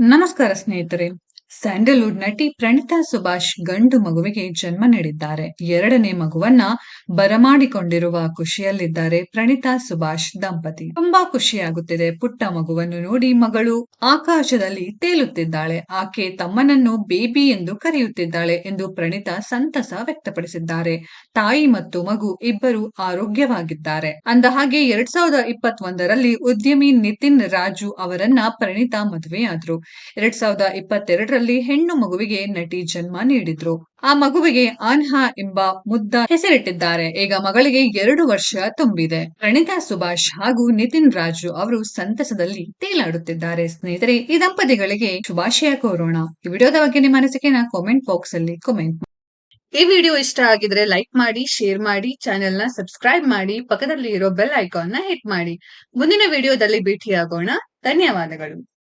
ನಮಸ್ಕಾರ ಸ್ನೇಹಿತರೆ. ಸ್ಯಾಂಡಲ್ವುಡ್ ನಟಿ ಪ್ರಣಿತಾ ಸುಭಾಷ್ ಗಂಡು ಮಗುವಿಗೆ ಜನ್ಮ ನೀಡಿದ್ದಾರೆ. ಎರಡನೇ ಮಗುವನ್ನ ಬರಮಾಡಿಕೊಂಡಿರುವ ಖುಷಿಯಲ್ಲಿದ್ದಾರೆ ಪ್ರಣಿತಾ ಸುಭಾಷ್ ದಂಪತಿ. ತುಂಬಾ ಖುಷಿಯಾಗುತ್ತಿದೆ ಪುಟ್ಟ ಮಗುವನ್ನು ನೋಡಿ ಮಗಳು ಆಕಾಶದಲ್ಲಿ ತೇಲುತ್ತಿದ್ದಾಳೆ. ಆಕೆ ತಮ್ಮನನ್ನು ಬೇಬಿ ಎಂದು ಕರೆಯುತ್ತಿದ್ದಾಳೆ ಎಂದು ಪ್ರಣಿತಾ ಸಂತಸ ವ್ಯಕ್ತಪಡಿಸಿದ್ದಾರೆ. ತಾಯಿ ಮತ್ತು ಮಗು ಇಬ್ಬರು ಆರೋಗ್ಯವಾಗಿದ್ದಾರೆ. ಅಂದ ಹಾಗೆ ಎರಡ್ ಸಾವಿರದ ಇಪ್ಪತ್ತೊಂದರಲ್ಲಿ ಉದ್ಯಮಿ ನಿತಿನ್ ರಾಜು ಅವರನ್ನ ಪ್ರಣಿತಾ ಮದುವೆಯಾದ್ರು. ಎರಡ್ ಸಾವಿರದ ಇಪ್ಪತ್ತೆರಡರಲ್ಲಿ ಹೆಣ್ಣು ಮಗುವಿಗೆ ನಟಿ ಜನ್ಮ ನೀಡಿದ್ರು. ಆ ಮಗುವಿಗೆ ಆನ್ಹಾ ಎಂಬ ಮುದ್ದ ಹೆಸರಿಟ್ಟಿದ್ದಾರೆ. ಈಗ ಮಗಳಿಗೆ ಎರಡು ವರ್ಷ ತುಂಬಿದೆ. ಪ್ರಣೀತಾ, ಸುಭಾಷ್ ಹಾಗೂ ನಿತಿನ್ ರಾಜು ಅವರು ಸಂತಸದಲ್ಲಿ ತೇಲಾಡುತ್ತಿದ್ದಾರೆ. ಸ್ನೇಹಿತರೆ, ಈ ದಂಪತಿಗಳಿಗೆ ಶುಭಾಶಯ ಕೋರೋಣ. ಈ ವಿಡಿಯೋದ ಬಗ್ಗೆ ನಿಮ್ಮ ಅನಿಸಿಕೆನ ಕಾಮೆಂಟ್ ಬಾಕ್ಸ್ ಅಲ್ಲಿ ಕಾಮೆಂಟ್ ಈ ವಿಡಿಯೋ ಇಷ್ಟ ಆಗಿದ್ರೆ ಲೈಕ್ ಮಾಡಿ ಶೇರ್ ಮಾಡಿ ಚಾನೆಲ್ನ ಸಬ್ಸ್ಕ್ರೈಬ್ ಮಾಡಿ ಪಕ್ಕದಲ್ಲಿ ಇರೋ ಬೆಲ್ ಐಕಾನ್ನ ಹಿಟ್ ಮಾಡಿ. ಮುಂದಿನ ವಿಡಿಯೋದಲ್ಲಿ ಭೇಟಿಯಾಗೋಣ. ಧನ್ಯವಾದಗಳು.